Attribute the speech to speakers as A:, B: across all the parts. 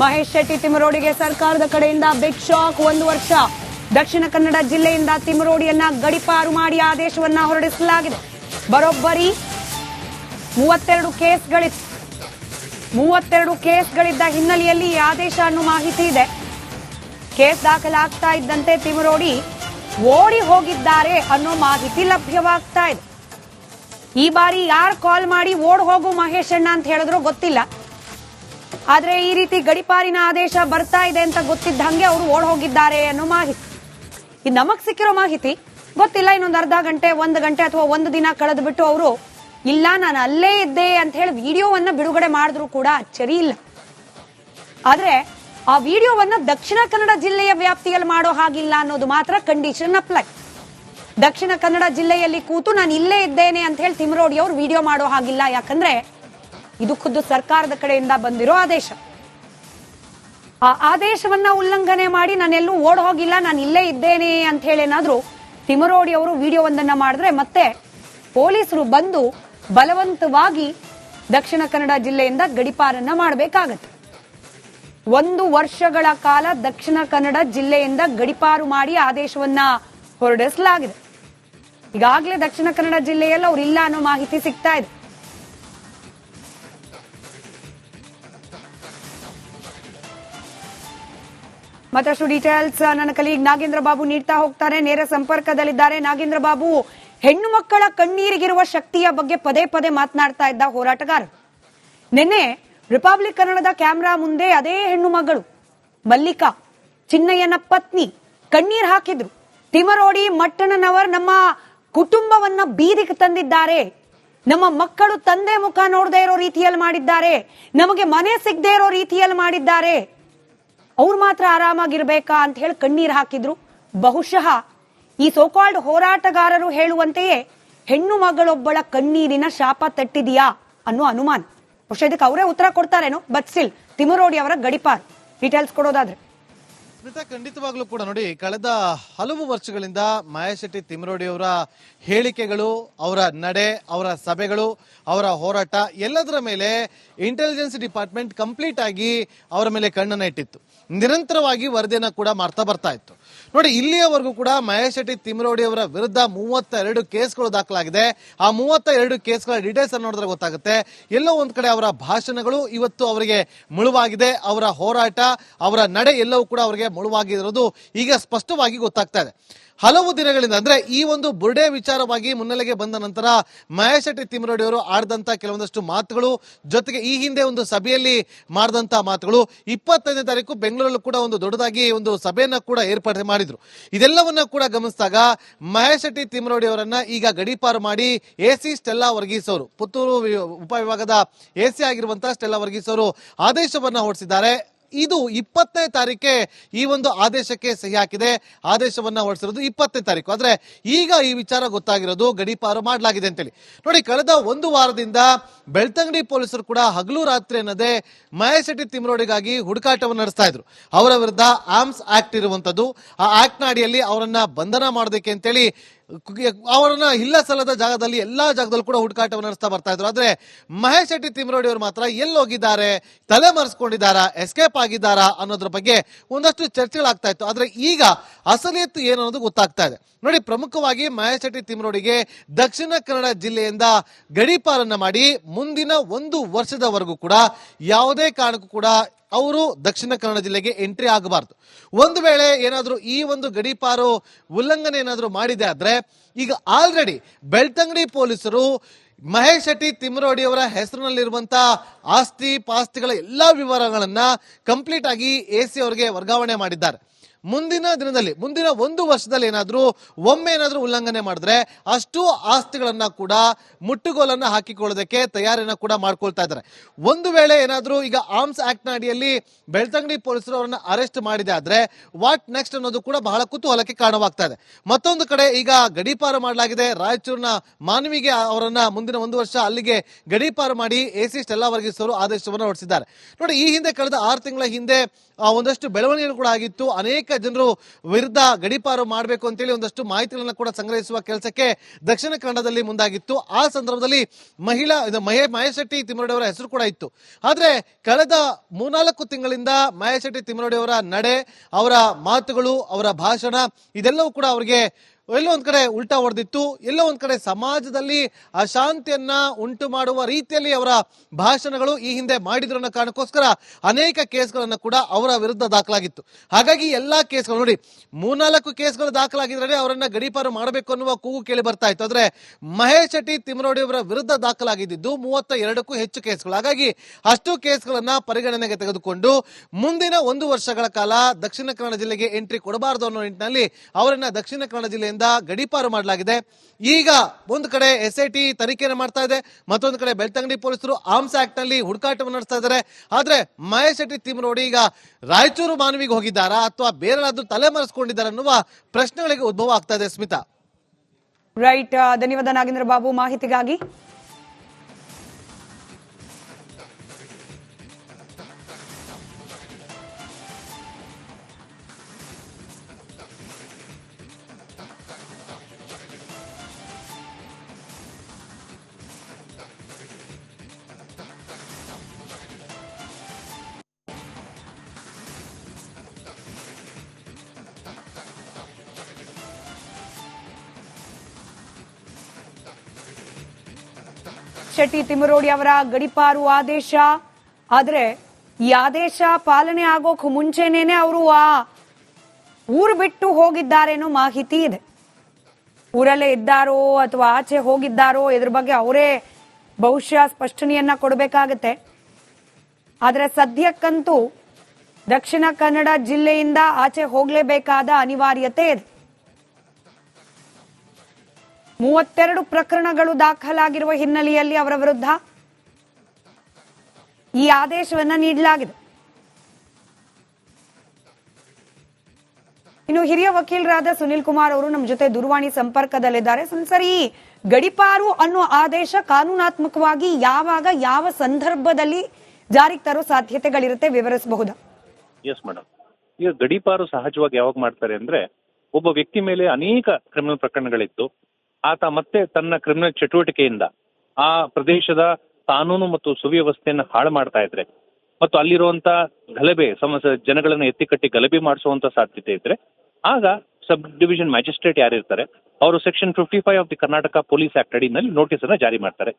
A: ಮಹೇಶ್ ಶೆಟ್ಟಿ ತಿಮರೋಡಿಗೆ ಸರ್ಕಾರದ ಕಡೆಯಿಂದ big shock ಒಂದು ವರ್ಷ. ದಕ್ಷಿಣ ಕನ್ನಡ ಜಿಲ್ಲೆಯಿಂದ ತಿಮರೋಡಿಯನ್ನ ಗಡಿಪಾರು ಮಾಡಿ ಆದೇಶವನ್ನ ಹೊರಡಿಸಲಾಗಿದೆ. ಬರೋಬ್ಬರಿ ಮೂವತ್ತೆರಡು ಕೇಸ್ಗಳಿತ್ತು ಮೂವತ್ತೆರಡು ಕೇಸ್ಗಳಿದ್ದ ಹಿನ್ನೆಲೆಯಲ್ಲಿ ಈ ಆದೇಶ ಅನ್ನೋ ಮಾಹಿತಿ ಇದೆ. ಕೇಸ್ ದಾಖಲಾಗ್ತಾ ಇದ್ದಂತೆ ತಿಮರೋಡಿ ಓಡಿ ಹೋಗಿದ್ದಾರೆ ಅನ್ನೋ ಮಾಹಿತಿ ಲಭ್ಯವಾಗ್ತಾ ಇದೆ. ಈ ಬಾರಿ ಯಾರು ಕಾಲ್ ಮಾಡಿ ಓಡ್ ಹೋಗು ಮಹೇಶ್ ಅಣ್ಣ ಅಂತ ಹೇಳಿದ್ರು ಗೊತ್ತಿಲ್ಲ. ಆದ್ರೆ ಈ ರೀತಿ ಗಡಿಪಾರಿನ ಆದೇಶ ಬರ್ತಾ ಇದೆ ಅಂತ ಗೊತ್ತಿದ್ದ ಹಂಗೆ ಅವರು ಓಡ್ ಹೋಗಿದ್ದಾರೆ ಅನ್ನೋ ಮಾಹಿತಿ. ಈ ನಮಗ್ ಸಿಕ್ಕಿರೋ ಮಾಹಿತಿ ಗೊತ್ತಿಲ್ಲ, ಇನ್ನೊಂದು ಅರ್ಧ ಗಂಟೆ, ಒಂದು ಗಂಟೆ ಅಥವಾ ಒಂದು ದಿನ ಕಳೆದು ಬಿಟ್ಟು ಅವರು, ಇಲ್ಲ, ನಾನು ಅಲ್ಲೇ ಇದ್ದೆ ಅಂತ ಹೇಳಿ ವಿಡಿಯೋವನ್ನ ಬಿಡುಗಡೆ ಮಾಡಿದ್ರು ಕೂಡ ಅಚ್ಚರಿ ಇಲ್ಲ. ಆದ್ರೆ ಆ ವಿಡಿಯೋವನ್ನ ದಕ್ಷಿಣ ಕನ್ನಡ ಜಿಲ್ಲೆಯ ವ್ಯಾಪ್ತಿಯಲ್ಲಿ ಮಾಡೋ ಹಾಗಿಲ್ಲ ಅನ್ನೋದು ಮಾತ್ರ ಕಂಡೀಷನ್ ಅಪ್ಲೈ ದಕ್ಷಿಣ ಕನ್ನಡ ಜಿಲ್ಲೆಯಲ್ಲಿ ಕೂತು ನಾನು ಇಲ್ಲೇ ಇದ್ದೇನೆ ಅಂತ ಹೇಳಿ ತಿಮರೋಡಿ ಅವರು ವಿಡಿಯೋ ಮಾಡೋ ಹಾಗಿಲ್ಲ, ಯಾಕಂದ್ರೆ ಇದು ಖುದ್ದು ಸರ್ಕಾರದ ಕಡೆಯಿಂದ ಬಂದಿರೋ ಆದೇಶ. ಆ ಆದೇಶವನ್ನ ಉಲ್ಲಂಘನೆ ಮಾಡಿ ನಾನೆಲ್ಲೂ ಓಡ್ ಹೋಗಿಲ್ಲ, ನಾನು ಇಲ್ಲೇ ಇದ್ದೇನೆ ಅಂತ ಹೇಳಿ ತಿಮರೋಡಿ ಅವರು ವಿಡಿಯೋ ಒಂದನ್ನ ಮಾಡಿದ್ರೆ ಮತ್ತೆ ಪೊಲೀಸರು ಬಂದು ಬಲವಂತವಾಗಿ ದಕ್ಷಿಣ ಕನ್ನಡ ಜಿಲ್ಲೆಯಿಂದ ಗಡಿಪಾರನ್ನ ಮಾಡಬೇಕಾಗತ್ತೆ. ಒಂದು ವರ್ಷಗಳ ಕಾಲ ದಕ್ಷಿಣ ಕನ್ನಡ ಜಿಲ್ಲೆಯಿಂದ ಗಡಿಪಾರು ಮಾಡಿ ಆದೇಶವನ್ನ ಹೊರಡಿಸಲಾಗಿದೆ. ಈಗಾಗಲೇ ದಕ್ಷಿಣ ಕನ್ನಡ ಜಿಲ್ಲೆಯಲ್ಲಿ ಇಲ್ಲ ಅನ್ನೋ ಮಾಹಿತಿ ಸಿಗ್ತಾ ಇದೆ. ಮತ್ತಷ್ಟು ಡೀಟೇಲ್ಸ್ ನನ್ನ ಕಲೀಗ್ ನಾಗೇಂದ್ರ ಬಾಬು ನೀಡ್ತಾ ಹೋಗ್ತಾರೆ. ನೇರ ಸಂಪರ್ಕದಲ್ಲಿದ್ದಾರೆ. ನಾಗೇಂದ್ರ ಬಾಬು, ಹೆಣ್ಣು ಮಕ್ಕಳ ಕಣ್ಣೀರಿಗಿರುವ ಶಕ್ತಿಯ ಬಗ್ಗೆ ಪದೇ ಪದೇ ಮಾತನಾಡ್ತಾ ಇದ್ದ ಹೋರಾಟಗಾರ ನಿನ್ನೆ ರಿಪಬ್ಲಿಕ್ ಕನ್ನಡದ ಕ್ಯಾಮ್ರಾ ಮುಂದೆ ಅದೇ ಹೆಣ್ಣು ಮಗಳು, ಮಲ್ಲಿಕಾ, ಚಿನ್ನಯ್ಯನ ಪತ್ನಿ ಕಣ್ಣೀರ್ ಹಾಕಿದ್ರು. ತಿಮರೋಡಿ ಮಟ್ಟಣ್ಣನವರ್ ನಮ್ಮ ಕುಟುಂಬವನ್ನ ಬೀದಿಗೆ ತಂದಿದ್ದಾರೆ. ನಮ್ಮ ಮಕ್ಕಳು ತಂದೆ ಮುಖ ನೋಡದೇ ಇರೋ ರೀತಿಯಲ್ಲಿ ಮಾಡಿದ್ದಾರೆ. ನಮಗೆ ಮನೆ ಸಿಗದೆ ಇರೋ ರೀತಿಯಲ್ಲಿ ಮಾಡಿದ್ದಾರೆ. ಅವ್ರು ಮಾತ್ರ ಆರಾಮಾಗಿರ್ಬೇಕಾ ಅಂತ ಹೇಳಿ ಕಣ್ಣೀರು ಹಾಕಿದ್ರು. ಬಹುಶಃ ಈ ಸೋಕಾಲ್ಡ್ ಹೋರಾಟಗಾರರು ಹೇಳುವಂತೆಯೇ ಹೆಣ್ಣು ಮಗಳೊಬ್ಬಳ ಕಣ್ಣೀರಿನ ಶಾಪ ತಟ್ಟಿದೆಯಾ ಅನ್ನೋ ಅನುಮಾನ. ಬಹುಶಃ ಇದಕ್ಕೆ ಅವರೇ ಉತ್ತರ ಕೊಡ್ತಾರೇನೋ? ಬಟ್ ತಿಮರೋಡಿ ಅವರ ಗಡಿಪಾರ್. ಡೀಟೇಲ್ಸ್ ಕೊಡೋದಾದ್ರೆ.
B: ಸ್ಮಿತಾ, ಖಂಡಿತವಾಗ್ಲೂ ಕೂಡ ನೋಡಿ, ಕಳೆದ ಹಲವು ವರ್ಷಗಳಿಂದ ಮಹೇಶ್ ಶೆಟ್ಟಿ ತಿಮರೋಡಿ ಅವರ ಹೇಳಿಕೆಗಳು, ಅವರ ನಡೆ, ಅವರ ಸಭೆಗಳು, ಅವರ ಹೋರಾಟ ಎಲ್ಲದರ ಮೇಲೆ ಇಂಟೆಲಿಜೆನ್ಸ್ ಡಿಪಾರ್ಟ್ಮೆಂಟ್ ಕಂಪ್ಲೀಟ್ ಆಗಿ ಅವರ ಮೇಲೆ ಕಣ್ಣನ್ನ ಇಟ್ಟಿತ್ತು. ನಿರಂತರವಾಗಿ ವರದಿಯನ್ನು ಕೂಡ ಮಾಡ್ತಾ ಬರ್ತಾ ಇತ್ತು. ನೋಡಿ, ಇಲ್ಲಿಯವರೆಗೂ ಕೂಡ ಮಹೇಶ್ ಶೆಟ್ಟಿ ತಿಮರೋಡಿ ಅವರ ವಿರುದ್ಧ ಮೂವತ್ತ ಎರಡು ಕೇಸ್ಗಳು ದಾಖಲಾಗಿದೆ. ಆ ಮೂವತ್ತ ಎರಡು ಕೇಸ್ಗಳ ಡೀಟೇಲ್ಸ್ ಅನ್ನು ನೋಡಿದ್ರೆ ಗೊತ್ತಾಗುತ್ತೆ. ಎಲ್ಲೋ ಒಂದ್ ಕಡೆ ಅವರ ಭಾಷಣಗಳು ಇವತ್ತು ಅವರಿಗೆ ಮುಳುವಾಗಿದೆ. ಅವರ ಹೋರಾಟ, ಅವರ ನಡೆ ಎಲ್ಲವೂ ಕೂಡ ಅವರಿಗೆ ಮುಳುವಾಗಿರೋದು ಈಗ ಸ್ಪಷ್ಟವಾಗಿ ಗೊತ್ತಾಗ್ತಾ ಇದೆ. ಹಲವು ದಿನಗಳಿಂದ, ಅಂದ್ರೆ ಈ ಒಂದು ಬುರ್ಡೆ ವಿಚಾರವಾಗಿ ಮುನ್ನೆಲೆಗೆ ಬಂದ ನಂತರ ಮಹೇಶ್ ಶೆಟ್ಟಿ ಅವರು ಆಡಿದಂತ ಕೆಲವೊಂದಷ್ಟು ಮಾತುಗಳು, ಜೊತೆಗೆ ಈ ಹಿಂದೆ ಒಂದು ಸಭೆಯಲ್ಲಿ ಮಾಡಿದಂತ ಮಾತುಗಳು, ಇಪ್ಪತ್ತೈದನೇ ತಾರೀಕು ಬೆಂಗಳೂರಲ್ಲೂ ಕೂಡ ಒಂದು ದೊಡ್ಡದಾಗಿ ಒಂದು ಸಭೆಯನ್ನ ಕೂಡ ಏರ್ಪಾಡು ಮಾಡಿದ್ರು. ಇದೆಲ್ಲವನ್ನ ಕೂಡ ಗಮನಿಸಿದಾಗ ಮಹೇಶ್ ಶೆಟ್ಟಿ ತಿಮರೋಡಿ ಅವರನ್ನ ಈಗ ಗಡೀಪಾರು ಮಾಡಿ ಎ ಸಿ ಸ್ಟೆಲ್ಲಾ ವರ್ಗೀಸ್ ಅವರು, ಪುತ್ತೂರು ಉಪವಿಭಾಗದ ಎ ಸಿ ಆಗಿರುವಂತಹ ಸ್ಟೆಲ್ಲಾ ವರ್ಗೀಸ್ ಅವರು ಆದೇಶವನ್ನ ಹೊರಡಿಸಿದ್ದಾರೆ. ಇದು ಇಪ್ಪತ್ತನೇ ತಾರೀಕೆ ಈ ಒಂದು ಆದೇಶಕ್ಕೆ ಸಹಿ ಹಾಕಿದೆ. ಆದೇಶವನ್ನ ಹೊರಡಿಸಿರೋದು ಇಪ್ಪತ್ತನೇ ತಾರೀಕು. ಆದ್ರೆ ಈಗ ಈ ವಿಚಾರ ಗೊತ್ತಾಗಿರೋದು ಗಡೀಪಾರು ಮಾಡಲಾಗಿದೆ ಅಂತೇಳಿ. ನೋಡಿ, ಕಳೆದ ಒಂದು ವಾರದಿಂದ ಬೆಳ್ತಂಗಡಿ ಪೊಲೀಸರು ಕೂಡ ಹಗಲು ರಾತ್ರಿ ಅನ್ನದೇ ಮಹೇಶ್ ತಿಮ್ರೋಡಿಗಾಗಿ ಹುಡುಕಾಟವನ್ನು ನಡೆಸ್ತಾ ಇದ್ರು. ಅವರ ವಿರುದ್ಧ ಆಮ್ಸ್ ಆಕ್ಟ್ ಇರುವಂತದ್ದು. ಆ ಆಕ್ಟ್ನ ಅಡಿಯಲ್ಲಿ ಅವರನ್ನ ಬಂಧನ ಮಾಡೋದಕ್ಕೆ ಅಂತೇಳಿ ಅವರನ್ನ ಇಲ್ಲ ಸಲ್ಲದ ಜಾಗದಲ್ಲಿ ಎಲ್ಲಾ ಜಾಗದಲ್ಲೂ ಕೂಡ ಹುಡುಕಾಟವನ್ನು ನಡೆಸ್ತಾ ಬರ್ತಾ ಇದ್ರು. ಆದ್ರೆ ಮಹೇಶ್ ಶೆಟ್ಟಿ ತಿಮ್ರೋಡಿ ಅವರು ಮಾತ್ರ ಎಲ್ಲಿ ಹೋಗಿದ್ದಾರೆ ತಲೆ ಮರೆಸ್ಕೊಂಡಿದ್ದಾರಾ ಎಸ್ಕೇಪ್ ಆಗಿದ್ದಾರಾ ಅನ್ನೋದ್ರ ಬಗ್ಗೆ ಒಂದಷ್ಟು ಚರ್ಚೆಗಳಾಗ್ತಾ ಇತ್ತು. ಆದ್ರೆ ಈಗ ಅಸಲಿಯತ್ತು ಏನು ಅನ್ನೋದು ಗೊತ್ತಾಗ್ತಾ ಇದೆ. ನೋಡಿ, ಪ್ರಮುಖವಾಗಿ ಮಹೇಶ್ ಶೆಟ್ಟಿ ತಿಮ್ರೋಡಿಗೆ ದಕ್ಷಿಣ ಕನ್ನಡ ಜಿಲ್ಲೆಯಿಂದ ಗಡಿಪಾರನ್ನ ಮಾಡಿ ಮುಂದಿನ ಒಂದು ವರ್ಷದವರೆಗೂ ಕೂಡ ಯಾವುದೇ ಕಾರಣಕ್ಕೂ ಕೂಡ ಅವರು ದಕ್ಷಿಣ ಕನ್ನಡ ಜಿಲ್ಲೆಗೆ ಎಂಟ್ರಿ ಆಗಬಾರ್ದು. ಒಂದು ವೇಳೆ ಏನಾದರೂ ಈ ಒಂದು ಗಡಿಪಾರು ಉಲ್ಲಂಘನೆ ಏನಾದರೂ ಮಾಡಿದೆ ಆದರೆ, ಈಗ ಆಲ್ರೆಡಿ ಬೆಳ್ತಂಗಡಿ ಪೊಲೀಸರು ಮಹೇಶ್ ಶೆಟ್ಟಿ ತಿಮ್ಮರೋಡಿ ಅವರ ಹೆಸರಿನಲ್ಲಿರುವಂಥ ಆಸ್ತಿ, ಪಾಸ್ತಿಗಳ ಎಲ್ಲಾ ವಿವರಗಳನ್ನ ಕಂಪ್ಲೀಟ್ ಆಗಿ ಎ ಸಿ ಅವರಿಗೆ ವರ್ಗಾವಣೆ ಮಾಡಿದ್ದಾರೆ. ಮುಂದಿನ ದಿನದಲ್ಲಿ, ಮುಂದಿನ ಒಂದು ವರ್ಷದಲ್ಲಿ ಏನಾದರೂ ಒಮ್ಮೆ ಏನಾದರೂ ಉಲ್ಲಂಘನೆ ಮಾಡಿದ್ರೆ ಅಷ್ಟು ಆಸ್ತಿಗಳನ್ನ ಕೂಡ ಮುಟ್ಟುಗೋಲನ್ನ ಹಾಕಿಕೊಳ್ಳೋದಕ್ಕೆ ತಯಾರಿಯನ್ನು ಕೂಡ ಮಾಡ್ಕೊಳ್ತಾ ಇದ್ದಾರೆ. ಒಂದು ವೇಳೆ ಏನಾದರೂ ಈಗ ಆರ್ಮ್ಸ್ ಆ್ಯಕ್ಟ್ನ ಅಡಿಯಲ್ಲಿ ಬೆಳ್ತಂಗಡಿ ಪೊಲೀಸರು ಅವರನ್ನು ಅರೆಸ್ಟ್ ಮಾಡಿದೆ ಆದ್ರೆ ವಾಟ್ ನೆಕ್ಸ್ಟ್ ಅನ್ನೋದು ಕೂಡ ಬಹಳ ಕುತೂಹಲಕ್ಕೆ ಕಾರಣವಾಗ್ತಾ ಇದೆ. ಮತ್ತೊಂದು ಕಡೆ ಈಗ ಗಡೀಪಾರು ಮಾಡಲಾಗಿದೆ. ರಾಯಚೂರಿನ ಮಾನವಿಗೆ ಅವರನ್ನು ಮುಂದಿನ ಒಂದು ವರ್ಷ ಅಲ್ಲಿಗೆ ಗಡೀಪಾರು ಮಾಡಿ ಎ ಸಿ ಸ್ಟೆಲ್ಲಾ ವರ್ಗೀಸ್ ಅವರು ಆದೇಶವನ್ನು ಹೊರಡಿಸಿದ್ದಾರೆ. ನೋಡಿ, ಈ ಹಿಂದೆ ಕಳೆದ ಆರು ತಿಂಗಳ ಹಿಂದೆ ಒಂದಷ್ಟು ಬೆಳವಣಿಗೆಗಳು ಕೂಡ ಆಗಿತ್ತು. ಅನೇಕ ಅನೇಕ ಜನರು ವಿರುದ್ಧ ಗಡಿಪಾರು ಮಾಡಬೇಕು ಅಂತೇಳಿ ಒಂದಷ್ಟು ಮಾಹಿತಿಗಳನ್ನು ಕೂಡ ಸಂಗ್ರಹಿಸುವ ಕೆಲಸಕ್ಕೆ ದಕ್ಷಿಣ ಕನ್ನಡದಲ್ಲಿ ಮುಂದಾಗಿತ್ತು. ಆ ಸಂದರ್ಭದಲ್ಲಿ ಮಹಿಳಾ ಮಹೇ ಶೆಟ್ಟಿ ತಿಮ್ಮರಡಿ ಅವರ ಹೆಸರು ಕೂಡ ಇತ್ತು. ಆದ್ರೆ ಕಳೆದ ಮೂರ್ನಾಲ್ಕು ತಿಂಗಳಿಂದ ಮಹೇಶ್ ಶೆಟ್ಟಿ ನಡೆ, ಅವರ ಮಾತುಗಳು, ಅವರ ಭಾಷಣ, ಇದೆಲ್ಲವೂ ಕೂಡ ಅವರಿಗೆ ಎಲ್ಲೋ ಒಂದ್ ಕಡೆ ಉಲ್ಟಾ ಹೊಡೆದಿತ್ತು, ಎಲ್ಲೋ ಒಂದ್ ಕಡೆ ಸಮಾಜದಲ್ಲಿ ಅಶಾಂತಿಯನ್ನ ಉಂಟು ಮಾಡುವ ರೀತಿಯಲ್ಲಿ ಅವರ ಭಾಷಣಗಳು ಈ ಹಿಂದೆ ಮಾಡಿದ್ರು ಅನ್ನೋ ಕಾರಣಕ್ಕೋಸ್ಕರ ಅನೇಕ ಕೇಸ್ಗಳನ್ನ ಕೂಡ ಅವರ ವಿರುದ್ಧ ದಾಖಲಾಗಿತ್ತು. ಹಾಗಾಗಿ ಎಲ್ಲಾ ಕೇಸ್ಗಳು ನೋಡಿ, ಮೂರ್ನಾಲ್ಕು ಕೇಸ್ಗಳು ದಾಖಲಾಗಿದ್ರೆ ಅವರನ್ನ ಗಡೀಪಾರು ಮಾಡಬೇಕು ಅನ್ನುವ ಕೂಗು ಕೇಳಿ ಬರ್ತಾ ಇತ್ತು. ಆದ್ರೆ ಮಹೇಶ್ ಶೆಟ್ಟಿ ತಿಮ್ಮರೋಡಿ ಅವರ ವಿರುದ್ಧ ದಾಖಲಾಗಿದ್ದು ಮೂವತ್ತ ಎರಡಕ್ಕೂ ಹೆಚ್ಚು ಕೇಸ್ಗಳು. ಹಾಗಾಗಿ ಅಷ್ಟು ಕೇಸ್ಗಳನ್ನ ಪರಿಗಣನೆಗೆ ತೆಗೆದುಕೊಂಡು ಮುಂದಿನ ಒಂದು ವರ್ಷಗಳ ಕಾಲ ದಕ್ಷಿಣ ಕನ್ನಡ ಜಿಲ್ಲೆಗೆ ಎಂಟ್ರಿ ಕೊಡಬಾರದು ಅನ್ನೋ ನಿಟ್ಟಿನಲ್ಲಿ ಅವರನ್ನ ದಕ್ಷಿಣ ಕನ್ನಡ ಜಿಲ್ಲೆಯಿಂದ ಗಡೀಪಾರು ಮಾಡಲಾಗಿದೆ. ಈಗ ಒಂದು ಕಡೆ ಎಸ್ ಐ ಟಿ ತನಿಖೆಯನ್ನು ಮಾಡ್ತಾ ಇದೆ, ಮತ್ತೊಂದು ಕಡೆ ಬೆಳ್ತಂಗಡಿ ಪೊಲೀಸರು ಆರ್ಮ್ಸ್ ಆಕ್ಟ್ನಲ್ಲಿ ಹುಡುಕಾಟವನ್ನು ನಡೆಸ್ತಾ ಇದ್ದಾರೆ. ಆದ್ರೆ ಮಹೇಶ್ ಶೆಟ್ಟಿ ನೋಡಿ ಈಗ ರಾಯಚೂರು ಮಾನವಿಗೆ ಹೋಗಿದ್ದಾರಾ ಅಥವಾ ಬೇರೆಲ್ಲಾದ್ರೂ ತಲೆಮರೆಸ್ಕೊಂಡಿದ್ದಾರಾ ಅನ್ನುವ ಪ್ರಶ್ನೆಗಳಿಗೆ ಉದ್ಭವ ಆಗ್ತಾ ಇದೆ, ಸ್ಮಿತಾ.
A: ರೈಟ್ ಧನ್ಯವಾದ ನಾಗೇಂದ್ರ ಬಾಬು. ಮಾಹಿತಿಗಾಗಿ ಶೆಟ್ಟಿ ತಿಮ್ಮರೋಡಿ ಅವರ ಗಡಿಪಾರು ಆದೇಶ. ಆದ್ರೆ ಈ ಆದೇಶ ಪಾಲನೆ ಆಗೋಕ್ ಮುಂಚೆನೇನೆ ಅವರು ಆ ಊರು ಬಿಟ್ಟು ಹೋಗಿದ್ದಾರೆ ಮಾಹಿತಿ ಇದೆ. ಊರಲ್ಲೇ ಇದ್ದಾರೋ ಅಥವಾ ಆಚೆ ಹೋಗಿದ್ದಾರೋ ಇದ್ರ ಬಗ್ಗೆ ಅವರೇ ಬಹುಶಃ ಸ್ಪಷ್ಟನೆಯನ್ನ ಕೊಡಬೇಕಾಗತ್ತೆ. ಆದ್ರೆ ಸದ್ಯಕ್ಕಂತೂ ದಕ್ಷಿಣ ಕನ್ನಡ ಜಿಲ್ಲೆಯಿಂದ ಆಚೆ ಹೋಗಲೇಬೇಕಾದ ಅನಿವಾರ್ಯತೆ ಇದೆ. ಮೂವತ್ತೆರಡು ಪ್ರಕರಣಗಳು ದಾಖಲಾಗಿರುವ ಹಿನ್ನೆಲೆಯಲ್ಲಿ ಅವರ ವಿರುದ್ಧ ಈ ಆದೇಶವನ್ನ ನೀಡಲಾಗಿದೆ. ಇನ್ನು ಹಿರಿಯ ವಕೀಲರಾದ ಸುನಿಲ್ ಕುಮಾರ್ ಅವರು ನಮ್ಮ ಜೊತೆ ದೂರವಾಣಿ ಸಂಪರ್ಕದಲ್ಲಿದ್ದಾರೆ. ಸುನಿಲ್ ಸರ್ ಗಡಿಪಾರು ಅನ್ನೋ ಆದೇಶ ಕಾನೂನಾತ್ಮಕವಾಗಿ ಯಾವಾಗ, ಯಾವ ಸಂದರ್ಭದಲ್ಲಿ ಜಾರಿಗೆ ತರೋ ಸಾಧ್ಯತೆಗಳಿರುತ್ತೆ ವಿವರಿಸಬಹುದಾ?
C: ಎಸ್ ಮೇಡಮ್ ಈಗ ಗಡಿಪಾರು ಸಹಜವಾಗಿ ಯಾವಾಗ ಮಾಡ್ತಾರೆ ಅಂದ್ರೆ, ಒಬ್ಬ ವ್ಯಕ್ತಿ ಮೇಲೆ ಅನೇಕ ಕ್ರಿಮಿನಲ್ ಪ್ರಕರಣಗಳಿದ್ದು ಆತ ಮತ್ತೆ ತನ್ನ ಕ್ರಿಮಿನಲ್ ಚಟುವಟಿಕೆಯಿಂದ ಆ ಪ್ರದೇಶದ ಕಾನೂನು ಮತ್ತು ಸುವ್ಯವಸ್ಥೆಯನ್ನು ಹಾಳು ಮಾಡ್ತಾ ಇದ್ರೆ ಮತ್ತು ಅಲ್ಲಿರುವಂತ ಗಲಭೆ ಸಮಸ್ಯೆ ಜನಗಳನ್ನ ಎತ್ತಿಕಟ್ಟಿ ಗಲಭೆ ಮಾಡಿಸುವಂತ ಸಾಧ್ಯತೆ ಇದ್ರೆ, ಆಗ ಸಬ್ ಡಿವಿಷನ್ ಮ್ಯಾಜಿಸ್ಟ್ರೇಟ್ ಯಾರಿರ್ತಾರೆ ಅವರು section fifty five of the Karnataka police act ಅಡಿನಲ್ಲಿ notice ಅನ್ನ ಜಾರಿ ಮಾಡ್ತಾರೆ.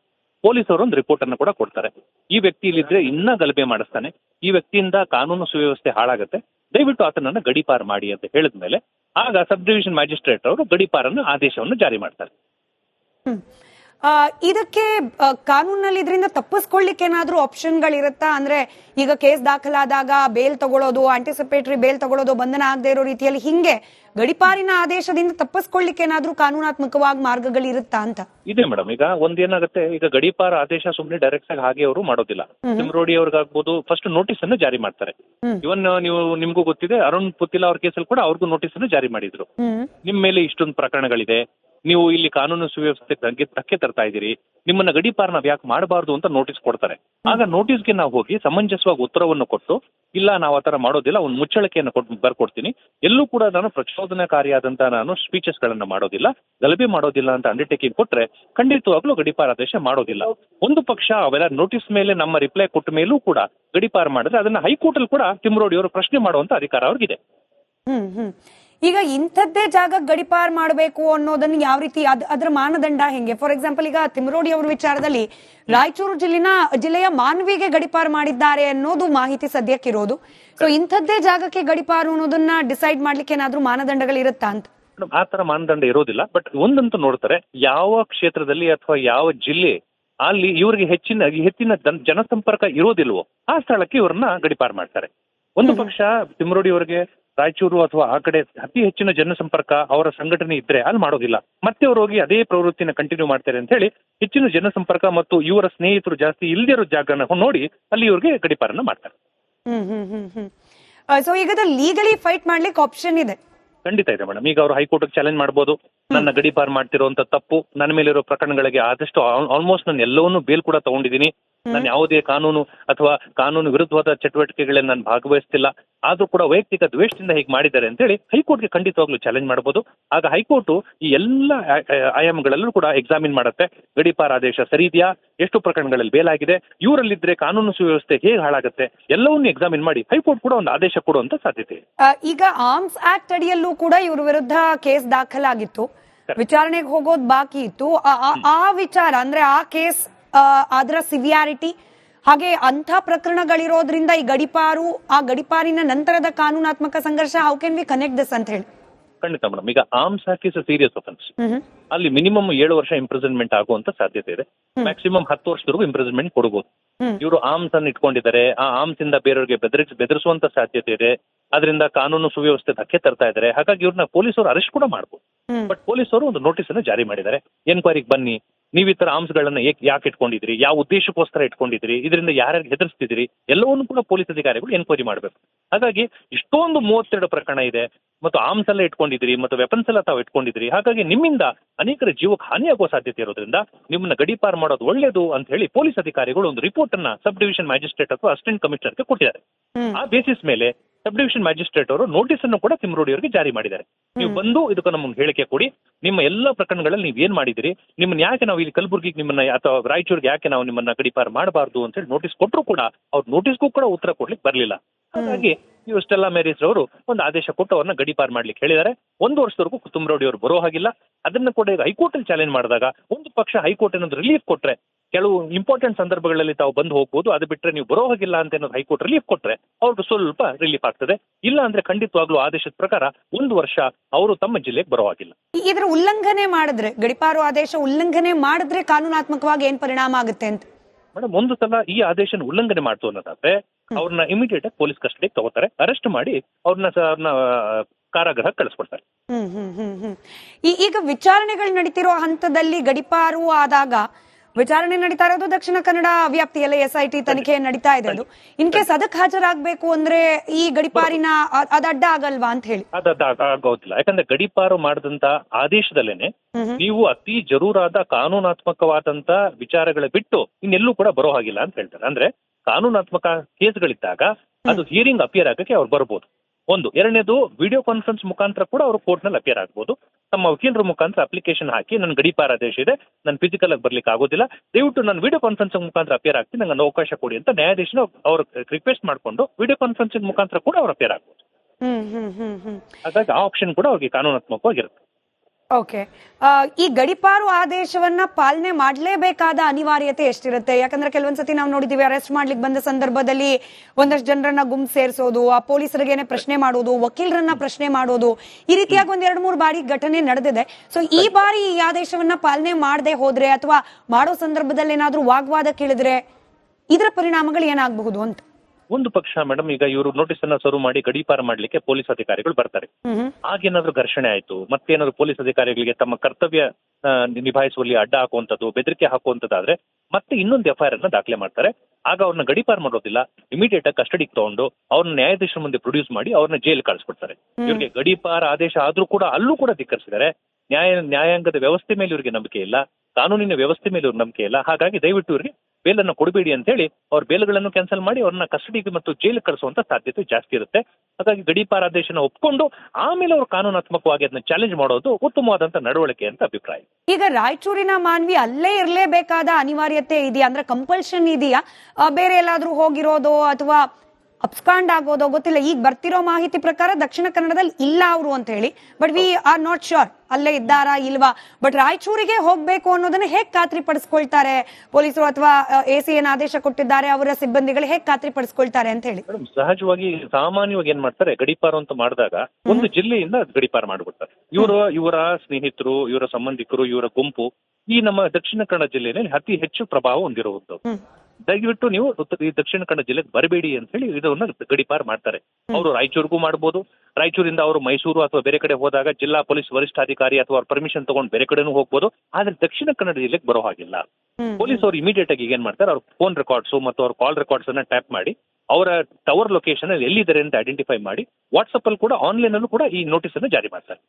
C: ಪೊಲೀಸ್ ಅವರು ಒಂದು ರಿಪೋರ್ಟ್ ಅನ್ನು ಕೂಡ ಕೊಡ್ತಾರೆ. ಈ ವ್ಯಕ್ತಿ ಇಲ್ಲಿದ್ರೆ ಇನ್ನ ಗಲಭೆ ಮಾಡಿಸ್ತಾನೆ. ಈ ವ್ಯಕ್ತಿಯಿಂದ ಕಾನೂನು ಸುವ್ಯವಸ್ಥೆ ಹಾಳಾಗುತ್ತೆ. ದಯವಿಟ್ಟು ಆತನನ್ನು ಗಡೀಪಾರು ಮಾಡಿ ಅಂತ ಹೇಳಿದ ಮೇಲೆ ಆಗ ಸಬ್ ಡಿವಿಷನ್ ಮ್ಯಾಜಿಸ್ಟ್ರೇಟ್ ಅವರು ಗಡಿಪಾರನ್ನು ಆದೇಶವನ್ನು ಜಾರಿ ಮಾಡ್ತಾರೆ.
A: ಇದಕ್ಕೆ ಕಾನೂನಲ್ಲಿ ಇದರಿಂದ ತಪ್ಪಿಸ್ಕೊಳ್ಳಿಕ್ಕೆ ಏನಾದ್ರೂ ಆಪ್ಷನ್ಗಳಿರುತ್ತಾ ಅಂದ್ರೆ ಈಗ ಕೇಸ್ ದಾಖಲಾದಾಗ ಬೇಲ್ ತಗೊಳ್ಳೋದು ಆಂಟಿಸಿಪೇಟರಿ ಬೇಲ್ ತಗೊಳ್ಳೋದು ಬಂಧನ ಆಗದೆ ಇರೋ ರೀತಿಯಲ್ಲಿ ಹಿಂಗೆ ಗಡಿಪಾರಿನ ಆದೇಶದಿಂದ ತಪ್ಪಿಸ್ಕೊಳ್ಳಿಕ್ಕೆ ಏನಾದರೂ ಕಾನೂನಾತ್ಮಕವಾಗಿ ಮಾರ್ಗಗಳಿರುತ್ತಾ ಅಂತ?
C: ಇದೆ ಮೇಡಮ್ ಈಗ ಒಂದೇನಾಗುತ್ತೆ ಈಗ ಗಡಿಪಾರ ಆದೇಶ ಸುಮ್ಮನೆ ಡೈರೆಕ್ಟ್ ಆಗಿ ಹಾಗೆ ಅವರು ಮಾಡೋದಿಲ್ಲ. ಸಿಮ್ರೋಡಿ ಅವ್ರಿಗಾಗ್ಬೋದು ಫಸ್ಟ್ ನೋಟಿಸ್ ಅನ್ನು ಜಾರಿ ಮಾಡ್ತಾರೆ. ಇವನ್ ನೀವು ನಿಮ್ಗೂ ಗೊತ್ತಿದೆ ಅರುಣ್ ಪುತ್ತಿಲ್ಲ ಅವ್ರ ಕೇಸಲ್ಲಿ ಕೂಡ ಅವ್ರಿಗೂ ನೋಟಿಸ್ ಅನ್ನು ಜಾರಿ ಮಾಡಿದ್ರು. ನಿಮ್ ಮೇಲೆ ಇಷ್ಟೊಂದು ಪ್ರಕರಣಗಳಿದೆ ನೀವು ಇಲ್ಲಿ ಕಾನೂನು ಸುವ್ಯವಸ್ಥೆ ಧಕ್ಕೆ ಧಕ್ಕೆ ತರ್ತಾ ಇದ್ದೀರಿ, ನಿಮ್ಮನ್ನ ಗಡೀಪಾರ ನಾವ್ ಯಾಕೆ ಮಾಡಬಾರ್ದು ಅಂತ ನೋಟಿಸ್ ಕೊಡ್ತಾರೆ. ಆಗ ನೋಟಿಸ್ಗೆ ನಾವು ಹೋಗಿ ಸಮಂಜಸವಾಗಿ ಉತ್ತರವನ್ನು ಕೊಟ್ಟು, ಇಲ್ಲ ನಾವು ಆತರ ಮಾಡೋದಿಲ್ಲ, ಒಂದು ಮುಚ್ಚಳಿಕೆಯನ್ನು ಕೊಟ್ಟು ಬರ್ಕೊಡ್ತೀನಿ. ಎಲ್ಲೂ ಕೂಡ ನಾನು ಪ್ರಚೋದನಾಕಾರಿಯಾದಂತಹ ನಾನು ಸ್ಪೀಚಸ್ ಗಳನ್ನ ಮಾಡೋದಿಲ್ಲ, ಗಲಭೆ ಮಾಡೋದಿಲ್ಲ ಅಂತ ಅಂಡರ್ಟೇಕಿಂಗ್ ಕೊಟ್ರೆ ಖಂಡಿತವಾಗ್ಲೂ ಗಡೀಪಾರ ಆದೇಶ ಮಾಡೋದಿಲ್ಲ. ಒಂದು ಪಕ್ಷ ಅವೆಲ್ಲ ನೋಟಿಸ್ ಮೇಲೆ ನಮ್ಮ ರಿಪ್ಲೈ ಕೊಟ್ಟ ಮೇಲೂ ಕೂಡ ಗಡಿಪಾರ ಮಾಡಿದ್ರೆ ಅದನ್ನ ಹೈಕೋರ್ಟ್ ಅಲ್ಲಿ ಕೂಡ ತಿಮ್ರೋಡಿ ಅವರು ಪ್ರಶ್ನೆ ಮಾಡುವಂತ ಅಧಿಕಾರ ಅವ್ರಿಗಿದೆ.
A: ಈಗ ಇಂಥದ್ದೇ ಜಾಗ ಗಡಿಪಾರ್ ಮಾಡಬೇಕು ಅನ್ನೋದನ್ನ ಯಾವ ರೀತಿ ಅದ್ ಅದ್ರ ಮಾನದಂಡ ಹೆಂಗೆ? ಫಾರ್ ಎಕ್ಸಾಂಪಲ್ ಈಗ ತಿಮರೋಡಿ ಅವರ ವಿಚಾರದಲ್ಲಿ ರಾಯಚೂರು ಜಿಲ್ಲೆನ ಜಿಲ್ಲೆಯ ಮಾನವಿಗೆ ಗಡಿಪಾರ್ ಮಾಡಿದ್ದಾರೆ ಅನ್ನೋದು ಮಾಹಿತಿ ಸದ್ಯಕ್ಕಿರೋದು. ಸೊ ಇಂಥದ್ದೇ ಜಾಗಕ್ಕೆ ಗಡಿಪಾರು ಅನ್ನೋದನ್ನ ಡಿಸೈಡ್ ಮಾಡ್ಲಿಕ್ಕೆ ಏನಾದ್ರೂ ಮಾನದಂಡಗಳಿರುತ್ತಾ ಅಂತ?
C: ಆ ತರ ಮಾನದಂಡ ಇರೋದಿಲ್ಲ. ಬಟ್ ಒಂದಂತೂ ನೋಡ್ತಾರೆ ಯಾವ ಕ್ಷೇತ್ರದಲ್ಲಿ ಅಥವಾ ಯಾವ ಜಿಲ್ಲೆ ಅಲ್ಲಿ ಇವರಿಗೆ ಹೆಚ್ಚಿನ ಹೆಚ್ಚಿನ ಜನ- ಜನಸಂಪರ್ಕ ಇರೋದಿಲ್ವೋ ಆ ಸ್ಥಳಕ್ಕೆ ಇವ್ರನ್ನ ಗಡಿಪಾರ್ ಮಾಡ್ತಾರೆ. ಒಂದು ಪಕ್ಷ ತಿಮ್ರೋಡಿ ಅವರಿಗೆ ರಾಯಚೂರು ಅಥವಾ ಆ ಕಡೆ ಅತಿ ಹೆಚ್ಚಿನ ಜನಸಂಪರ್ಕ ಅವರ ಸಂಘಟನೆ ಇದ್ರೆ ಅಲ್ಲಿ ಮಾಡೋದಿಲ್ಲ. ಮತ್ತೆ ಅವ್ರು ಹೋಗಿ ಅದೇ ಪ್ರವೃತ್ತಿನ ಕಂಟಿನ್ಯೂ ಮಾಡ್ತಾರೆ ಅಂತ ಹೇಳಿ ಹೆಚ್ಚಿನ ಜನಸಂಪರ್ಕ ಮತ್ತು ಇವರ ಸ್ನೇಹಿತರು ಜಾಸ್ತಿ ಇಲ್ದಿರೋ ಜಾಗನ ನೋಡಿ ಅಲ್ಲಿ ಇವರಿಗೆ ಗಡಿಪಾರನ ಮಾಡ್ತಾರೆ.
A: ಸೊ ಈಗ ಲೀಗಲಿ ಫೈಟ್ ಮಾಡ್ಲಿಕ್ಕೆ ಆಪ್ಷನ್ ಇದೆ.
C: ಖಂಡಿತ ಇದೆ ಮೇಡಮ್ ಈಗ ಅವರು ಹೈಕೋರ್ಟ್ ಚಾಲೆಂಜ್ ಮಾಡ್ಬೋದು. ನನ್ನ ಗಡಿಪಾರ್ ಮಾಡ್ತಿರುವಂತ ತಪ್ಪು ನನ್ನ ಮೇಲಿರೋ ಪ್ರಕರಣಗಳಿಗೆ ಆದಷ್ಟು ಆಲ್ಮೋಸ್ಟ್ ನಾನು ಎಲ್ಲವನ್ನೂ ಬೇಲ್ ಕೂಡ ತಗೊಂಡಿದ್ದೀನಿ. ನಾನು ಯಾವುದೇ ಕಾನೂನು ಅಥವಾ ಕಾನೂನು ವಿರುದ್ಧವಾದ ಚಟುವಟಿಕೆಗಳಲ್ಲಿ ನಾನು ಭಾಗವಹಿಸ್ತಿಲ್ಲ. ಆದ್ರೂ ಕೂಡ ವೈಯಕ್ತಿಕ ದ್ವೇಷದಿಂದ ಹೀಗೆ ಮಾಡಿದ್ದಾರೆ ಅಂತ ಅಂತೇಳಿ ಹೈಕೋರ್ಟ್ಗೆ ಖಂಡಿತವಾಗ್ಲೂ ಚಾಲೆಂಜ್ ಮಾಡಬಹುದು ಆಗ ಹೈಕೋರ್ಟ್ ಈ ಎಲ್ಲ ಆಯಾಮಗಳಲ್ಲೂ ಕೂಡ ಎಕ್ಸಾಮಿನ್ ಮಾಡುತ್ತೆ. ಗಡಿಪಾರ್ ಆದೇಶ ಸರಿ ಇದೆಯಾ? ಎಷ್ಟು ಪ್ರಕರಣಗಳಲ್ಲಿ ಬೇಲಾಗಿದೆ ಇವರಲ್ಲಿದ್ರೆ ಕಾನೂನು ಸುವ್ಯವಸ್ಥೆ ಹೇಗೆ ಹಾಳಾಗುತ್ತೆ? ಎಲ್ಲವನ್ನೂ ಎಕ್ಸಾಮಿನ್ ಮಾಡಿ ಹೈಕೋರ್ಟ್ ಕೂಡ ಒಂದು ಆದೇಶ ಕೊಡುವಂತ ಸಾಧ್ಯತೆ
A: ಈಗ ಆರ್ಮ್ಸ್ ಆಕ್ಟ್ ಅಡಿಯಲ್ಲೂ ಕೂಡ ಇವರ ವಿರುದ್ಧ ಕೇಸ್ ದಾಖಲಾಗಿತ್ತು. ವಿಚಾರಣೆಗೆ ಹೋಗೋದು ಬಾಕಿ ಇತ್ತು. ಆ- ವಿಚಾರ ಅಂದ್ರೆ ಆ ಕೇಸ್ ಅದರ ಸಿವಿಯಾರಿಟಿ ಹಾಗೆ ಅಂಥ ಪ್ರಕರಣಗಳಿರೋದ್ರಿಂದ ಈ ಗಡಿಪಾರು ಆ ಗಡಿಪಾರಿನ ನಂತರದ ಕಾನೂನಾತ್ಮಕ ಸಂಘರ್ಷ how can we connect this ಅಂತ ಹೇಳಿ.
C: ಖಂಡಿತ ಮೇಡಮ್ ಈಗ arms act is serious offence ಅಲ್ಲಿ ಮಿನಿಮಮ್ ಏಳು ವರ್ಷ ಇಂಪ್ರಿಸನ್ಮೆಂಟ್ ಆಗುವಂತ ಸಾಧ್ಯತೆ ಇದೆ. ಮ್ಯಾಕ್ಸಿಮಮ್ ಹತ್ತು ವರ್ಷದವರೆಗೂ ಇಂಪ್ರಿಸನ್ಮೆಂಟ್ ಕೊಡಬಹುದು ಇವರು ಆರ್ಮ್ಸ್ ಅನ್ನು ಇಟ್ಕೊಂಡಿದ್ದಾರೆ. ಆ ಆರ್ಮ್ಸ್ ಇಂದ ಬೇರೆಯವರಿಗೆ ಬೆದರಿಸ್ ಬೆದರಿಸುವಂತ ಸಾಧ್ಯತೆ ಇದೆ. ಅದರಿಂದ ಕಾನೂನು ಸುವ್ಯವಸ್ಥೆ ಧಕ್ಕೆ ತರ್ತಾ ಇದ್ದಾರೆ. ಹಾಗಾಗಿ ಇವ್ರನ್ನ ಪೊಲೀಸರು ಅರೆಸ್ಟ್ ಕೂಡ ಮಾಡಬಹುದು. ಬಟ್ ಪೊಲೀಸರು ಒಂದು ನೋಟಿಸ್ ಅನ್ನು ಜಾರಿ ಮಾಡಿದ್ದಾರೆ. ಎನ್ಕ್ವೈರಿಗೆ ಬನ್ನಿ. ನೀವು ಈ ತರ ಆರ್ಮ್ಸ್ ಗಳನ್ನ ಯಾಕೆ ಇಟ್ಕೊಂಡಿದ್ರಿ? ಯಾವ ಉದ್ದೇಶಕ್ಕೋಸ್ಕರ ಇಟ್ಕೊಂಡಿದ್ರಿ? ಇದರಿಂದ ಯಾರ್ಯಾರು ಹೆದರ್ಸ್ತಿದ್ರಿ ಎಲ್ಲವನ್ನೂ ಕೂಡ ಪೊಲೀಸ್ ಅಧಿಕಾರಿಗಳು ಎನ್ಕ್ವೈರಿ ಮಾಡಬೇಕು. ಹಾಗಾಗಿ ಇಷ್ಟೊಂದು ಮೂವತ್ತೆರಡು ಪ್ರಕರಣ ಇದೆ. ಮತ್ತು ಆರ್ಮ್ಸ್ ಎಲ್ಲ ಇಟ್ಕೊಂಡಿದ್ರಿ ಮತ್ತು ವೆಪನ್ಸ್ ಎಲ್ಲ ತಾವು ಇಟ್ಕೊಂಡಿದ್ರಿ ಹಾಗಾಗಿ ನಿಮ್ಮಿಂದ ಅನೇಕರ ಜೀವಕ್ಕೆ ಹಾನಿಯಾಗುವ ಸಾಧ್ಯತೆ ಇರೋದ್ರಿಂದ ನಿಮ್ಮನ್ನ ಗಡೀಪಾರ್ ಮಾಡೋದು ಒಳ್ಳೇದು ಅಂತ ಹೇಳಿ ಪೊಲೀಸ್ ಅಧಿಕಾರಿಗಳು ಒಂದು ರಿಪೋರ್ಟ್ ಅನ್ನ ಸಬ್ ಡಿವಿಷನ್ ಮ್ಯಾಜಿಸ್ಟ್ರೇಟ್ ಅಥವಾ ಅಸಿಸ್ಟೆಂಟ್ ಕಮಿಷನರ್ಗೆ ಕೊಟ್ಟಿದ್ದಾರೆ. ಆ ಬೇಸಿಸ್ ಮೇಲೆ ಸಬ್ ಡಿವಿಷನ್ ಮ್ಯಾಜಿಸ್ಟ್ರೇಟ್ ಅವರು ನೋಟಿಸ್ ಅನ್ನು ಕೂಡ ತಿಮ್ರೋಡಿ ಅವರಿಗೆ ಜಾರಿ ಮಾಡಿದ್ದಾರೆ. ನೀವು ಬಂದು ಇದಕ್ಕೆ ನಮ್ಮ ಹೇಳಿಕೆ ಕೊಡಿ. ನಿಮ್ಮ ಎಲ್ಲ ಪ್ರಕರಣಗಳಲ್ಲಿ ನೀವು ಏನ್ ಮಾಡಿದಿರಿ? ನಿಮ್ಮನ್ನ ಯಾಕೆ ನಾವು ಇಲ್ಲಿ ಕಲಬುರ್ಗಿಗೆ ನಿಮ್ಮನ್ನ ಅಥವಾ ರಾಯಚೂರಿಗೆ ಯಾಕೆ ನಾವು ನಿಮ್ಮನ್ನ ಗಡಿಪಾರ್ ಮಾಡಬಾರ್ದು ಅಂತ ಹೇಳಿ ನೋಟಿಸ್ ಕೊಟ್ಟರು ಕೂಡ ಅವ್ರ ನೋಟಿಸ್ಗೂ ಕೂಡ ಉತ್ತರ ಕೊಡ್ಲಿಕ್ಕೆ ಬರಲಿಲ್ಲ. ಹಾಗಾಗಿ ಇವು ಸ್ಟೆಲ್ಲಾ ಮೇರಿಸ್ ಅವರು ಒಂದು ಆದೇಶ ಕೊಟ್ಟು ಅವ್ರನ್ನ ಗಡಿಪಾರ್ ಮಾಡ್ಲಿಕ್ಕೆ ಹೇಳಿದ್ದಾರೆ. ಒಂದು ವರ್ಷದವರೆಗೂ ಕುತುಂಬರೌಡಿ ಅವರು ಬರೋ ಹಾಗಿಲ್ಲ. ಅದನ್ನ ಕೂಡ ಈಗ ಹೈಕೋರ್ಟ್ ಅಲ್ಲಿ ಚಾಲೆಂಜ್ ಮಾಡಿದಾಗ ಒಂದು ಪಕ್ಷ ಹೈಕೋರ್ಟ್ ಏನಾದ್ರು ರಿಲೀಫ್ ಕೊಟ್ರೆ ಕೆಲವು ಇಂಪಾರ್ಟೆಂಟ್ ಸಂದರ್ಭಗಳಲ್ಲಿ ತಾವು ಬಂದು ಹೋಗ್ಬೋದು. ಅದು ಬಿಟ್ರೆ ನೀವು ಬರೋ ಹಾಗಿಲ್ಲ ಅಂತ ಏನಾದ್ರು ಹೈಕೋರ್ಟ್ ರಿಲೀಫ್ ಕೊಟ್ರೆ ಅವ್ರಿಗೆ ಸ್ವಲ್ಪ ರಿಲೀಫ್ ಆಗ್ತದೆ. ಇಲ್ಲ ಅಂದ್ರೆ ಖಂಡಿತವಾಗ್ಲೂ ಆದೇಶದ ಪ್ರಕಾರ ಒಂದು ವರ್ಷ ಅವರು ತಮ್ಮ ಜಿಲ್ಲೆಗೆ ಬರೋ ಹಾಗಿಲ್ಲ.
A: ಈ- ಇದ್ರ ಉಲ್ಲಂಘನೆ ಮಾಡಿದ್ರೆ ಗಡಿಪಾರು ಆದೇಶ ಉಲ್ಲಂಘನೆ ಮಾಡಿದ್ರೆ ಕಾನೂನಾತ್ಮಕವಾಗಿ ಏನ್ ಪರಿಣಾಮ ಆಗುತ್ತೆ ಅಂತ?
C: ಮೇಡಮ್ ಒಂದು ಸಲ ಈ ಆದೇಶನ ಉಲ್ಲಂಘನೆ ಮಾಡ್ತು ಅನ್ನೋದಾದ್ರೆ ಅವ್ರನ್ನ ಇಮಿಡಿಯೇಟ್ ಆಗಿ ಪೊಲೀಸ್ ಕಸ್ಟಡಿಗೆ ತಗೋತಾರೆ. ಅರೆಸ್ಟ್ ಮಾಡಿ ಅವ್ರನ್ನ ಅವ್ರನ್ನ ಕಾರಾಗೃಹ ಕಳಿಸ್ಕೊಡ್ತಾರೆ.
A: ಈಗ ವಿಚಾರಣೆಗಳು ನಡೀತಿರೋ ಹಂತದಲ್ಲಿ ಗಡಿಪಾರು ಆದಾಗ ವಿಚಾರಣೆ ನಡೀತಾ ಇರೋದು ದಕ್ಷಿಣ ಕನ್ನಡ ವ್ಯಾಪ್ತಿಯಲ್ಲಿ ಎಸ್ಐಟಿ ತನಿಖೆ ನಡೀತಾ ಇದೆ ಅದು. ಇನ್ ಕೇಸ್ ಅದಕ್ಕೆ ಹಾಜರಾಗಬೇಕು ಅಂದ್ರೆ ಈ ಗಡಿಪಾರಿನ ಅದ ಅಡ್ಡ ಆಗಲ್ವಾ ಅಂತ ಹೇಳಿ?
C: ಆಗೋದಿಲ್ಲ. ಯಾಕಂದ್ರೆ ಗಡಿಪಾರು ಮಾಡಿದಂತ ಆದೇಶದಲ್ಲೇನೆ ನೀವು ಅತಿ ಜರೂರಾದ ಕಾನೂನಾತ್ಮಕವಾದಂತ ವಿಚಾರಗಳ ಬಿಟ್ಟು ಇನ್ನೆಲ್ಲೂ ಕೂಡ ಬರೋ ಹಾಗಿಲ್ಲ ಅಂತ ಹೇಳ್ತಾರೆ. ಅಂದ್ರೆ ಕಾನೂನಾತ್ಮಕ ಕೇಸ್ಗಳಿದ್ದಾಗ ಅದು ಹಿಯರಿಂಗ್ ಅಪಿಯರ್ ಆಗಕ್ಕೆ ಅವ್ರು ಬರ್ಬೋದು. ಒಂದು. ಎರಡನೇದು ವಿಡಿಯೋ ಕಾನ್ಫರೆನ್ಸ್ ಮುಖಾಂತರ ಕೂಡ ಅವರು ಕೋರ್ಟ್ನಲ್ಲಿ ಅಪಿಯರ್ ಆಗ್ಬೋದು. ತಮ್ಮ ವಕೀಲರ ಮುಖಾಂತರ ಅಪ್ಲಿಕೇಶನ್ ಹಾಕಿ ನನ್ನ ಗಡಿಪಾರ ಆದೇಶ ಇದೆ ನನ್ನ ಫಿಸಿಕಲ್ ಆಗಿ ಬರ್ಲಿಕ್ಕೆ ಆಗೋದಿಲ್ಲ. ದಯವಿಟ್ಟು ನಾನು ವಿಡಿಯೋ ಕಾನ್ಫರೆನ್ಸ್ ಮುಖಾಂತರ ಅಪೇರ್ ಆಗ್ತೀನಿ ನಂಗೆ ಅವಕಾಶ ಕೊಡಿ ಅಂತ ನ್ಯಾಯಾಧೀಶನ ಅವ್ರ ರಿಕ್ವೆಸ್ಟ್ ಮಾಡ್ಕೊಂಡು ವಿಡಿಯೋ ಕಾನ್ಫರೆನ್ಸಿಂಗ್ ಮುಖಾಂತರ ಕೂಡ ಅವ್ರು ಅಪೇರ್ ಆಗ್ಬೋದು. ಹಾಗಾಗಿ ಆ ಆಪ್ಷನ್ ಕೂಡ ಅವ್ರಿಗೆ ಕಾನೂನಾತ್ಮಕವಾಗಿರುತ್ತೆ.
A: ಓಕೆ ಈ ಗಡಿಪಾರು ಆದೇಶವನ್ನ ಪಾಲನೆ ಮಾಡಲೇಬೇಕಾದ ಅನಿವಾರ್ಯತೆ ಎಷ್ಟಿರುತ್ತೆ? ಯಾಕಂದ್ರೆ ಕೆಲವೊಂದ್ಸತಿ ನಾವು ನೋಡಿದೀವಿ ಅರೆಸ್ಟ್ ಮಾಡ್ಲಿಕ್ಕೆ ಬಂದ ಸಂದರ್ಭದಲ್ಲಿ ಒಂದಷ್ಟು ಜನರನ್ನ ಗುಂಪು ಸೇರಿಸೋದು ಆ ಪೊಲೀಸರಿಗೇನೆ ಪ್ರಶ್ನೆ ಮಾಡೋದು ವಕೀಲರನ್ನ ಪ್ರಶ್ನೆ ಮಾಡೋದು ಈ ರೀತಿಯಾಗಿ ಒಂದ್ ಎರಡ್ ಮೂರು ಬಾರಿ ಘಟನೆ ನಡೆದಿದೆ. ಸೊ ಈ ಬಾರಿ ಈ ಆದೇಶವನ್ನ ಪಾಲನೆ ಮಾಡದೆ ಹೋದ್ರೆ ಅಥವಾ ಮಾಡೋ ಸಂದರ್ಭದಲ್ಲಿ ಏನಾದ್ರೂ ವಾಗ್ವಾದ ಕೇಳಿದ್ರೆ ಇದರ ಪರಿಣಾಮಗಳು ಏನಾಗಬಹುದು ಅಂತ?
C: ಒಂದು ಪಕ್ಷ ಮೇಡಮ್ ಈಗ ಇವರು ನೋಟಿಸ್ ಅನ್ನ ಸರ್ವ್ ಮಾಡಿ ಗಡೀಪಾರ ಮಾಡ್ಲಿಕ್ಕೆ ಪೊಲೀಸ್ ಅಧಿಕಾರಿಗಳು ಬರ್ತಾರೆ.
A: ಹ್ಮ್
C: ಆಗೇನಾದ್ರೂ ಘರ್ಷಣೆ ಆಯ್ತು ಮತ್ತೇನಾದ್ರು ಪೊಲೀಸ್ ಅಧಿಕಾರಿಗಳಿಗೆ ತಮ್ಮ ಕರ್ತವ್ಯ ನಿಭಾಯಿಸುವಲ್ಲಿ ಅಡ್ಡ ಹಾಕುವಂಥದ್ದು ಬೆದರಿಕೆ ಹಾಕುವಂಥದ್ದಾದ್ರೆ ಮತ್ತೆ ಇನ್ನೊಂದು ಎಫ್ಐಆರ್ ಅನ್ನ ದಾಖಲೆ ಮಾಡ್ತಾರೆ. ಆಗ ಅವ್ರನ್ನ ಗಡೀಪಾರ ಮಾಡೋದಿಲ್ಲ ಇಮಿಡಿಯೇಟ್ ಆಗಿ ಕಸ್ಟಡಿಗೆ ತಗೊಂಡು ಅವ್ರನ್ನ ನ್ಯಾಯಾಧೀಶರ ಮುಂದೆ ಪ್ರೊಡ್ಯೂಸ್ ಮಾಡಿ ಅವ್ರನ್ನ ಜೈಲ್ ಕಳಿಸ್ಬಿಡ್ತಾರೆ. ಇವರಿಗೆ ಗಡೀಪಾರ ಆದೇಶ ಆದ್ರೂ ಕೂಡ ಅಲ್ಲೂ ಕೂಡ ಧಿಕ್ಕರಿಸಿದರೆ ನ್ಯಾಯ ನ್ಯಾಯಾಂಗದ ವ್ಯವಸ್ಥೆ ಮೇಲೆ ಇವರಿಗೆ ನಂಬಿಕೆ ಇಲ್ಲ ಕಾನೂನಿನ ವ್ಯವಸ್ಥೆ ಮೇಲೆ ಇವ್ರಿಗೆ ನಂಬಿಕೆ ಇಲ್ಲ. ಹಾಗಾಗಿ ದಯವಿಟ್ಟು ಇವರಿಗೆ ಬೇಲನ್ನು ಕೊಡಬೇಡಿ ಅಂತ ಹೇಳಿ ಅವ್ರ ಬೇಲ್ಗಳನ್ನು ಕ್ಯಾನ್ಸಲ್ ಮಾಡಿ ಅವ್ರನ್ನ ಕಸ್ಟಡಿಗೆ ಮತ್ತು ಜೈಲಿಗೆ ಕಳಿಸುವಂತ ಸಾಧ್ಯತೆ ಜಾಸ್ತಿ ಇರುತ್ತೆ. ಹಾಗಾಗಿ ಗಡೀಪಾರ ಆದೇಶನ ಒಪ್ಪಿಕೊಂಡು ಆಮೇಲೆ ಅವರು ಕಾನೂನಾತ್ಮಕವಾಗಿ ಅದನ್ನ ಚಾಲೆಂಜ್ ಮಾಡೋದು ಉತ್ತಮವಾದಂತ ನಡವಳಿಕೆ ಅಂತ ಅಭಿಪ್ರಾಯ.
A: ಈಗ ರಾಯಚೂರಿನ ಮಾನ್ವಿ ಅಲ್ಲೇ ಇರಲೇಬೇಕಾದ ಅನಿವಾರ್ಯತೆ ಇದೆಯಾ? ಅಂದ್ರೆ ಕಂಪಲ್ಷನ್ ಇದೆಯಾ? ಬೇರೆ ಎಲ್ಲಾದ್ರೂ ಹೋಗಿರೋದು ಅಥವಾ ಅಬ್ಸ್ಕಾಂಡ್ ಆಗೋದೋ ಗೊತ್ತಿಲ್ಲ. ಈಗ ಬರ್ತಿರೋ ಮಾಹಿತಿ ಪ್ರಕಾರ ದಕ್ಷಿಣ ಕನ್ನಡದಲ್ಲಿ ಇಲ್ಲ ಅವರು ಅಂತ ಹೇಳಿ. But we are not sure ಅಲ್ಲೇ ಇದ್ದಾರಾ ಇಲ್ವಾ? ಬಟ್ ರಾಯಚೂರಿಗೆ ಹೋಗ್ಬೇಕು ಅನ್ನೋದನ್ನ ಹೇಗ್ ಖಾತ್ರಿ ಪಡಿಸ್ಕೊಳ್ತಾರೆ ಪೊಲೀಸರು ಅಥವಾ ಎ ಸಿ ಏನ್ ಆದೇಶ ಕೊಟ್ಟಿದ್ದಾರೆ ಅವರ ಸಿಬ್ಬಂದಿಗಳು ಹೇಗ್ ಖಾತ್ರಿ ಪಡಿಸ್ಕೊಳ್ತಾರೆ ಅಂತ ಹೇಳಿ.
C: ಮೇಡಮ್ ಸಹಜವಾಗಿ ಸಾಮಾನ್ಯವಾಗಿ ಏನ್ ಮಾಡ್ತಾರೆ? ಗಡಿಪಾರು ಅಂತ ಮಾಡಿದಾಗ ಒಂದು ಜಿಲ್ಲೆಯಿಂದ ಗಡಿಪಾರು ಮಾಡ್ಬಿಡ್ತಾರೆ. ಇವರು ಇವರ ಸ್ನೇಹಿತರು ಇವರ ಸಂಬಂಧಿಕರು ಇವರ ಗುಂಪು ಈ ನಮ್ಮ ದಕ್ಷಿಣ ಕನ್ನಡ ಜಿಲ್ಲೆಯಲ್ಲಿ ಅತಿ ಹೆಚ್ಚು ಪ್ರಭಾವ ಹೊಂದಿರುವಂತದ್ದು
A: ಹ್ಮ್.
C: ದಯವಿಟ್ಟು ನೀವು ಈ ದಕ್ಷಿಣ ಕನ್ನಡ ಜಿಲ್ಲೆಗೆ ಬರಬೇಡಿ ಅಂತ ಹೇಳಿ ಇದನ್ನ ಗಡಿಪಾರ್ ಮಾಡ್ತಾರೆ. ಅವರು ರಾಯಚೂರಿಗೂ ಮಾಡಬಹುದು ರಾಯಚೂರಿಂದ ಅವರು ಮೈಸೂರು ಅಥವಾ ಬೇರೆ ಕಡೆ ಹೋದಾಗ ಜಿಲ್ಲಾ ಪೊಲೀಸ್ ವರಿಷ್ಠಾಧಿಕಾರಿ ಅಥವಾ ಅವ್ರ ಪರ್ಮಿಷನ್ ತಗೊಂಡು ಬೇರೆ ಕಡೆನೂ ಹೋಗ್ಬೋದು. ಆದ್ರೆ ದಕ್ಷಿಣ ಕನ್ನಡ ಜಿಲ್ಲೆಗೆ ಬರೋ ಹಾಗಿಲ್ಲ. ಪೊಲೀಸ್ ಅವರು ಇಮಿಡಿಯೇಟ್ ಆಗಿ ಏನ್ ಮಾಡ್ತಾರೆ? ಅವ್ರ ಫೋನ್ ರೆಕಾರ್ಡ್ಸ್ ಮತ್ತು ಅವ್ರ ಕಾಲ್ ರೆಕಾರ್ಡ್ಸ್ ಅನ್ನ ಟ್ಯಾಪ್ ಮಾಡಿ ಅವರ ಟವರ್ ಲೊಕೇಶನ್ ಅಲ್ಲಿ ಎಲ್ಲಿದ್ದಾರೆ ಅಂತ ಐಡೆಂಟಿಫೈ ಮಾಡಿ ವಾಟ್ಸ್ಆಪ್ ಅಲ್ಲಿ ಕೂಡ ಆನ್ಲೈನ್ ಅಲ್ಲೂ ಕೂಡ ಈ ನೋಟಿಸ್ ಅನ್ನು ಜಾರಿ ಮಾಡ್ತಾರೆ.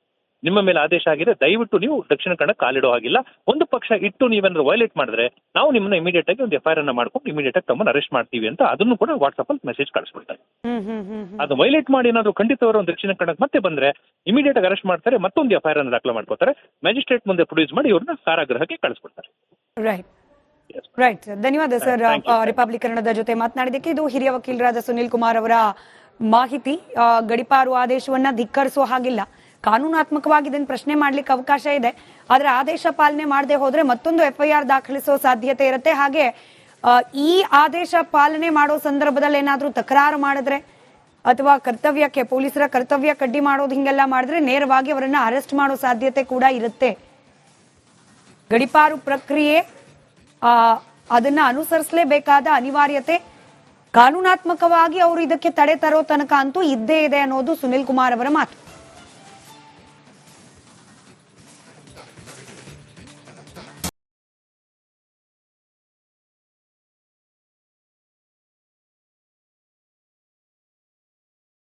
C: ನಿಮ್ಮ ಮೇಲೆ ಆದೇಶ ಆಗಿದೆ ದಯವಿಟ್ಟು ನೀವು ದಕ್ಷಿಣ ಕನ್ನಡ ಕಾಲಿಡೋ ಹಾಗಿಲ್ಲ. ಒಂದು ಪಕ್ಷ ಇಟ್ಟು ನೀವೇನಾದ್ರು ವೈಲೇಟ್ ಮಾಡಿದ್ರೆ ನಾವು ನಿಮ್ಮನ್ನ ಇಮಿಡಿಯೇಟ್ ಆಗಿ ಒಂದು ಎಫ್ಐಆರ್ ಅನ್ನ ಮಾಡ್ಕೊಂಡು ಇಮಿಡಿಯೇಟ್ ಆಗಿ ತಮ್ಮನ್ನ ಅರೆಸ್ಟ್ ಮಾಡ್ತೀವಿ ಅಂತ ಅದನ್ನು ಕೂಡ ವಾಟ್ಸ್ಆಪ್ ಅಲ್ಲಿ ಮೆಸೇಜ್ ಕಳಿಸ್ಬಿಡ್ತಾರೆ. ಅದು ವೈಲೇಟ್ ಮಾಡಿ ಏನಾದ್ರು ಖಂಡಿತವರು ಒಂದು ದಕ್ಷಿಣ ಕನ್ನಡಕ್ಕೆ ಮತ್ತೆ ಬಂದ್ರೆ ಇಮಿಡಿಯೇಟ್ ಆಗಿ ಅರೆಸ್ಟ್ ಮಾಡ್ತಾರೆ ಮತ್ತೊಂದು ಎಫ್ಐಆರ್ ಅನ್ನು ದಾಖಲೆ ಮಾಡ್ಕೋತಾರೆ ಮ್ಯಾಜಿಸ್ಟ್ರೇಟ್ ಮುಂದೆ ಪ್ರೊಡ್ಯೂಸ್ ಮಾಡಿ ಇವ್ರನ್ನ ಕಾರಾಗೃಹಕ್ಕೆ ಕಳಿಸ್ಬಿಡ್ತಾರೆ.
A: ರೈಟ್ ರೈಟ್ ಧನ್ಯವಾದ ಸರ್
C: Thank
A: ರಿಪಬ್ಲಿಕ್ ಕನ್ನಡದ ಜೊತೆ ಮಾತನಾಡಿದಕ್ಕೆ ಇದು ಹಿರಿಯ ವಕೀಲರಾದ ಸುನಿಲ್ ಕುಮಾರ್ ಅವರ ಮಾಹಿತಿ. ಗಡಿಪಾರು ಆದೇಶವನ್ನ ಧಿಕ್ಕರಿಸುವ ಹಾಗಿಲ್ಲ. ಕಾನೂನಾತ್ಮಕವಾಗಿ ಇದನ್ನು ಪ್ರಶ್ನೆ ಮಾಡ್ಲಿಕ್ಕೆ ಅವಕಾಶ ಇದೆ. ಆದ್ರೆ ಆದೇಶ ಪಾಲನೆ ಮಾಡದೆ ಹೋದ್ರೆ ಮತ್ತೊಂದು ಎಫ್ಐಆರ್ ದಾಖಲಿಸೋ ಸಾಧ್ಯತೆ ಇರುತ್ತೆ. ಹಾಗೆ ಈ ಆದೇಶ ಪಾಲನೆ ಮಾಡೋ ಸಂದರ್ಭದಲ್ಲಿ ಏನಾದರೂ ತಕರಾರು ಮಾಡಿದ್ರೆ ಅಥವಾ ಕರ್ತವ್ಯಕ್ಕೆ ಪೊಲೀಸರ ಕರ್ತವ್ಯ ಕಡ್ಡಿ ಮಾಡೋದು ಹಿಂಗೆಲ್ಲ ಮಾಡಿದ್ರೆ ನೇರವಾಗಿ ಅವರನ್ನ ಅರೆಸ್ಟ್ ಮಾಡೋ ಸಾಧ್ಯತೆ ಕೂಡ ಇರುತ್ತೆ. ಗಡಿಪಾರು ಪ್ರಕ್ರಿಯೆ ಅದನ್ನ ಅನುಸರಿಸಲೇಬೇಕಾದ ಅನಿವಾರ್ಯತೆ ಕಾನೂನಾತ್ಮಕವಾಗಿ ಅವರು ಇದಕ್ಕೆ ತಡೆ ತರೋ ತನಕ ಅಂತೂ ಇದ್ದೇ ಇದೆ ಅನ್ನೋದು ಸುನಿಲ್ ಕುಮಾರ್ ಅವರ ಮಾತು.